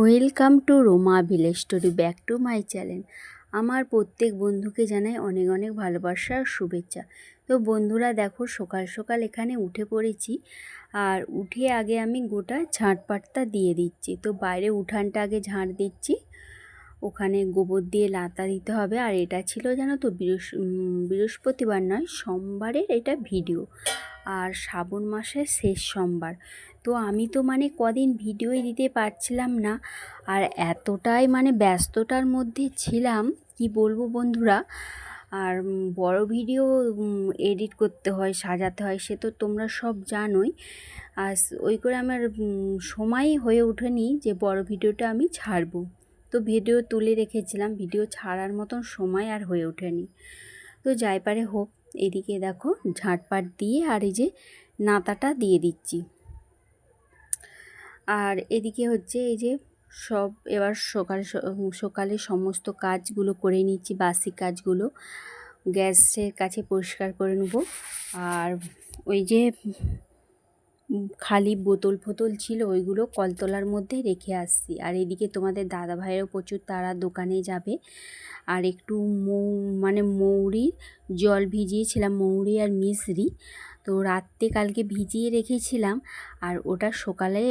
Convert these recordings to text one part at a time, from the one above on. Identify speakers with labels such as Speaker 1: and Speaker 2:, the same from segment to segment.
Speaker 1: Welcome to Roma village story back to my channel আমার প্রত্যেক বন্ধুকে জানাই অনেক অনেক ভালোবাসা আর শুভেচ্ছা। তো বন্ধুরা, দেখো, সকাল সকাল এখানে উঠে পড়েছি। আর উঠে আগে আমি গোটা ঝাঁটপাটটা দিয়ে দিচ্ছি। তো বাইরে উঠানটা আগে ঝাঁট দিচ্ছি। ওখানে গোবর দিয়ে লাতা দিতে হবে। আর এটা ছিল জানো তো বৃহস্পতিবার নয়, সোমবারের এটা ভিডিও। আর শ্রাবণ মাসের শেষ সোমবার। তো আমি তো মানে কদিন ভিডিওই দিতে পারছিলাম না আর এতটাই মানে ব্যস্ততার মধ্যে ছিলাম, কি বলব বন্ধুরা? আর বড় ভিডিও এডিট করতে হয়, সাজাতে হয়, সে তো তোমরা সব জানোই। আর ওই করে আমার সময়ই হয়ে ওঠেনি যে বড় ভিডিওটা আমি ছাড়বো। তো ভিডিও তুলে রেখেছিলাম, ভিডিও ছাড়ার মতন সময় আর হয়ে ওঠেনি। তো যাই পারে হোক, এদিকে দেখো ঝাঁটপাট দিয়ে আর এই যে নাতাটা দিয়ে দিচ্ছি। আর এদিকে হচ্ছে এই যে সব এবার সকাল সকালে সমস্ত কাজগুলো করে নিচ্ছি, বাসি কাজগুলো। গ্যাসের কাছে পরিষ্কার করে নেব। আর ওই যে খালি বোতল ফোতল ছিল, ওইগুলো কলতলার মধ্যে রেখে আসছি। আর এদিকে তোমাদের দাদা ভাইয়েরও প্রচুর তারা দোকানে যাবে। আর একটু মৌ মানে মৌরির জল ভিজিয়েছিলাম, মৌরি আর মিশ্রি তো রাত্রে কালকে ভিজিয়ে রেখেছিলাম, আর ওটা সকালে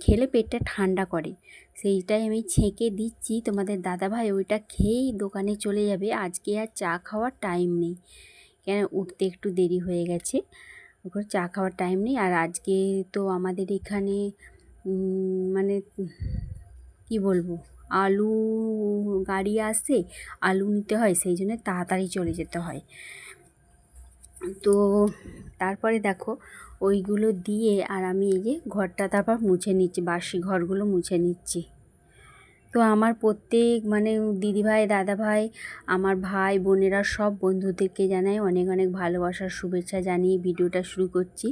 Speaker 1: খেলে পেটটা ঠান্ডা করে। সেইটাই আমি ছেঁকে দিচ্ছি। তোমাদের দাদাভাই ওইটা খেয়েই দোকানে চলে যাবে। আজকে আর চা খাওয়ার টাইম নেই। কেন, উঠতে একটু দেরি হয়ে গেছে। ওখানে চা খাওয়ার টাইম নেই। আর আজকে তো আমাদের এখানে মানে কি বলব, আলু গাড়ি আসে, আলু নিতে হয়, সেই জন্য তাড়াতাড়ি চলে যেতে হয়। তো তারপরে দেখো, ওইগুলো দিয়ে আর আমি এই যে ঘরটা তারপর মুছে নিচ্ছি, বাসি ঘরগুলো মুছে নিচ্ছি। তো আমার প্রত্যেক মানে দিদিভাই, দাদাভাই, আমার ভাই, বোনেরা সব বন্ধুদেরকে জানাই অনেক অনেক ভালোবাসার শুভেচ্ছা জানিয়ে ভিডিওটা শুরু করছি।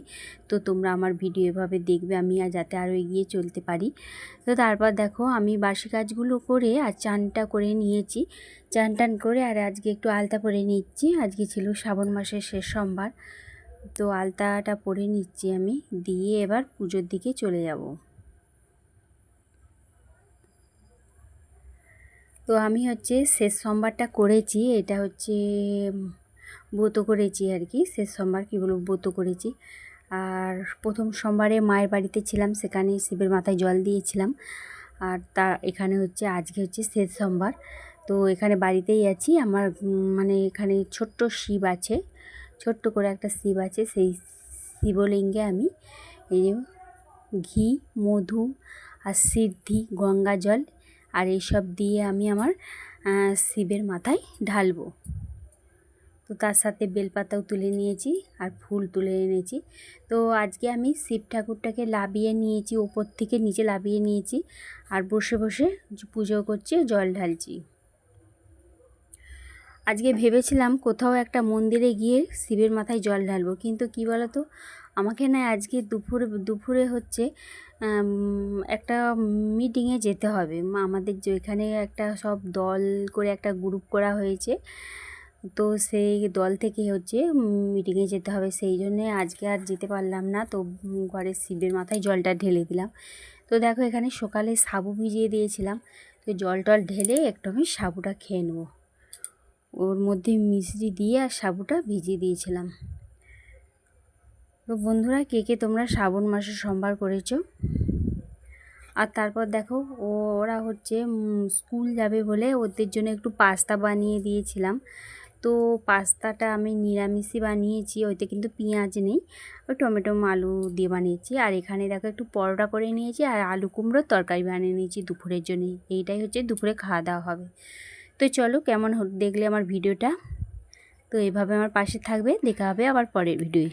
Speaker 1: তো তোমরা আমার ভিডিও এভাবে দেখবে আমি আর যাতে আরও এগিয়ে চলতে পারি। তো তারপর দেখো আমি বাসি কাজগুলো করে আর চানটা করে নিয়েছি। চান টান করে আর আজকে একটু আলতা পরে নিচ্ছি। আজকে ছিল শ্রাবণ মাসের শেষ সোমবার। তো আলতাটা পরে নিচ্ছি আমি। দিয়ে এবার পুজোর দিকে চলে যাব। তো আমি হচ্ছে শেষ সোমবারটা করেছি, এটা হচ্ছে ব্রত করেছি আর কি, শেষ সোমবার কী বলব, ব্রত করেছি। আর প্রথম সোমবারে মায়ের বাড়িতে ছিলাম, সেখানে শিবের মাথায় জল দিয়েছিলাম। আর তা, এখানে হচ্ছে, আজকে হচ্ছে শেষ সোমবার। তো এখানে বাড়িতেই আছি, আমার মানে এখানে ছোট্ট শিব আছে, ছোট্ট করে একটা শিব আছে, সেই শিবলিঙ্গে আমি এই ঘি, মধু আর সিদ্ধি, গঙ্গা জল আর এইসব দিয়ে আমি আমার শিবের মাথায় ঢালবো। তো তার সাথে বেলপাতাও তুলে নিয়েছি আর ফুল তুলে এনেছি। তো আজকে আমি শিব ঠাকুরটাকে লাবিয়ে নিয়েছি, ওপর থেকে নিচে লাবিয়ে নিয়েছি আর বসে বসে পুজো করছি, জল ঢালছি। আজকে ভেবেছিলাম কোথাও একটা মন্দিরে গিয়ে শিবের মাথায় জল ঢালবো, কিন্তু কি বলতো? আমাকে না আজকে দুপুরে দুপুরে হচ্ছে একটা মিটিংয়ে যেতে হবে। আমাদের যে এখানে একটা সব দল করে একটা গ্রুপ করা হয়েছে, তো সেই দল থেকে হচ্ছে মিটিংয়ে যেতে হবে। সেই জন্যে আজকে আর যেতে পারলাম না, তো ঘরে শিবের মাথায় জলটা ঢেলে দিলাম। তো দেখো এখানে সকালে সাবু ভিজিয়ে দিয়েছিলাম, তো জল টল ঢেলে একটু আমি সাবুটা খেয়ে নেব। ওর মধ্যে মিশ্রি দিয়ে আর সাবুটা ভিজিয়ে দিয়েছিলাম। তো বন্ধুরা, কে কে তোমরা শ্রাবণ মাসে সোমবার করেছ? আর তারপর দেখো, ওরা হচ্ছে স্কুল যাবে বলে ওদের জন্য একটু পাস্তা বানিয়ে দিয়েছিলাম। তো পাস্তাটা আমি নিরামিষই বানিয়েছি, ওইতে কিন্তু পেঁয়াজ নেই, ওই টমেটো, আলু দিয়ে বানিয়েছি। আর এখানে দেখো, একটু পরোটা করে নিয়েছি আর আলু কুমড়োর তরকারি বানিয়ে নিয়েছি দুপুরের জন্য। এইটাই হচ্ছে দুপুরে খাওয়া দাওয়া হবে। তো চলো, কেমন দেখলে আমার ভিডিওটা। তো এভাবে আমার পাশে থাকবে, দেখা হবে আবার পরের ভিডিওয়।